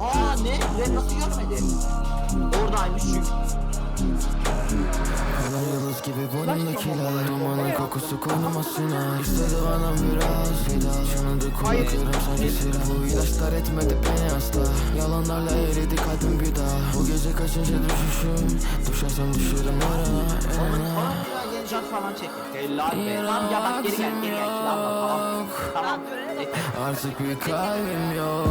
Aa ne? Ben nasıl görmedim? Oradaymış çünkü. Yıldız gibi boynumdakiler Dumanın kokusu konuma siner İstedi bana biraz feda. Şanıdı kulaklarım sanki silah. Bu ilaçlar etmedi beni hasta Yalanlarla eridi kalbim bir daha. Bu gece kaçıncı düşüşüm? Düşersem düşerim ara Sonra, sonra biraz yeniden falan çekildi Lan be. Lan ya bak geri gel geri gel. Lan Artık bir kalbim yok.